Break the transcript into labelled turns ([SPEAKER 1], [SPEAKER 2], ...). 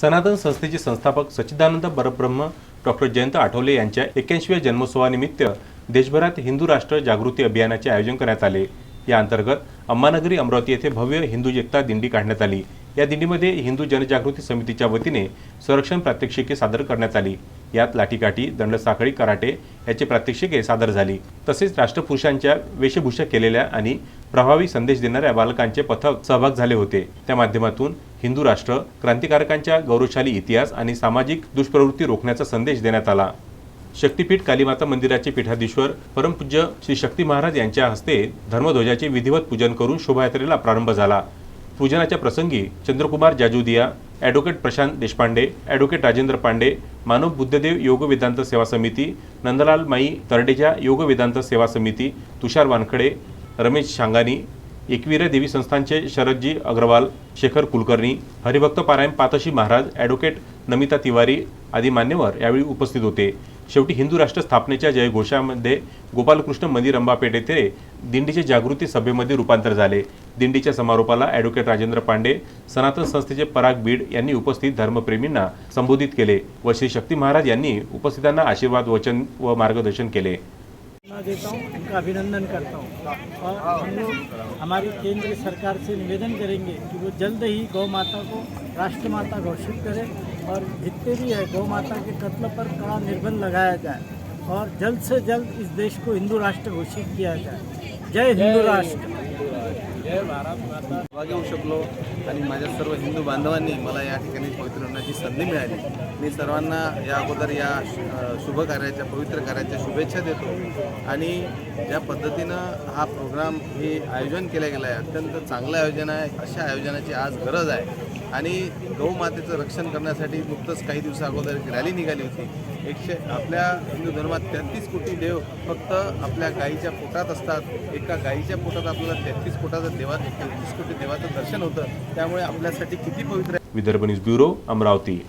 [SPEAKER 1] सनातन संस्थेचे संस्थापक सच्चिदानंद परब्रह्म डॉक्टर जयंत आठवले यांच्या एक्क्याऐंशीव्या जन्मोत्सवानिमित्त देशभरात हिंदू राष्ट्र जागृती अभियानाचे आयोजन करण्यात आले. या अंतर्गत अंबानगरी अमरावती येथे भव्य हिंदू एकता दिंडी काढण्यात आली. या दिंडीमध्ये हिंदू जनजागृती समितीच्या वतीने संरक्षण प्रात्यक्षिके सादर करण्यात आली. यात लाठीकाठी दंडसाखळी कराटे याची प्रात्यक्षिके सादर झाली. तसेच राष्ट्रपुरुषांच्या वेशभूषा केलेल्या आणि प्रभावी संदेश देणाऱ्या बालकांचे पथक सहभाग झाले होते. त्या माध्यमातून हिंदू राष्ट्र क्रांतिकारकांच्या गौरवशाली इतिहास आणि सामाजिक दुष्प्रवृत्ती रोखण्याचा संदेश देण्यात आला. शक्तीपीठ कालीमाता मंदिराचे पीठाधीश्वर परमपूज्य श्री शक्ती महाराज यांच्या हस्ते धर्मध्वजाचे विधिवत पूजन करून शोभायात्रेला प्रारंभ झाला. पूजनाच्या प्रसंगी चंद्रकुमार जाजुदिया ॲडव्होकेट प्रशांत देशपांडे ॲडव्होकेट राजेंद्र पांडे मानव बुद्धदेव योग वेदांत सेवा समिती नंदलाल माई तरडेजा योग वेदांत सेवा समिती तुषार वानखडे रमेश शांगानी एकवीर देवी संस्थानचे शरदजी अग्रवाल शेखर कुलकर्णी हरिभक्त पारायण पातशी महाराज ॲडव्होकेट नमिता तिवारी आदी मान्यवर यावेळी उपस्थित होते. शेवटी हिंदू राष्ट्र स्थापनेच्या जयघोषामध्ये गोपालकृष्ण मंदिर अंबापेठ येथे दिंडीचे जागृती सभेमध्ये रूपांतर झाले. दिंडीच्या समारोपाला ॲडव्होकेट राजेंद्र पांडे सनातन संस्थेचे पराग बीड यांनी उपस्थित धर्मप्रेमींना संबोधित केले व श्री शक्ती महाराज यांनी उपस्थितांना आशीर्वाद वचन व मार्गदर्शन केले.
[SPEAKER 2] देता हूँ उनका अभिनंदन करता हूँ। और हम लोग हमारी केंद्र सरकार से निवेदन करेंगे कि वो जल्द ही गौ माता को राष्ट्रमाता घोषित करें। और जितने भी है गौ माता के कत्ल पर कड़ा निर्बंध लगाया जाए और जल्द से जल्द इस देश को हिंदू राष्ट्र घोषित किया जाए। जय हिंदू राष्ट्र।
[SPEAKER 3] भाग घेऊ शकलो आणि माझ्या सर्व हिंदू बांधवांनी मला या ठिकाणी पवित्र होण्याची संधी मिळाली. मी सर्वांना या अगोदर या शुभ कार्याच्या पवित्र कार्याच्या शुभेच्छा देतो. आणि ज्या पद्धतीनं हा प्रोग्राम हे आयोजन केलं गेलं आहे अत्यंत चांगलं आयोजन आहे अशा आयोजनाची आज गरज आहे. आणि गौमातेचं रक्षण करण्यासाठी नुकतंच काही दिवसा अगोदर एक रॅली निघाली होती. एकशे आपल्या हिंदू धर्मात तेहतीस कोटी देव फक्त आपल्या गाईच्या पोटात असतात. एका गाईच्या पोटात आपल्याला तेहतीस कोटाचं देवा तेहतीस कोटी देवाचं दर्शन होतं. त्यामुळे आपल्यासाठी किती पवित्र आहे.
[SPEAKER 1] Vidarbha news bureau Amravati.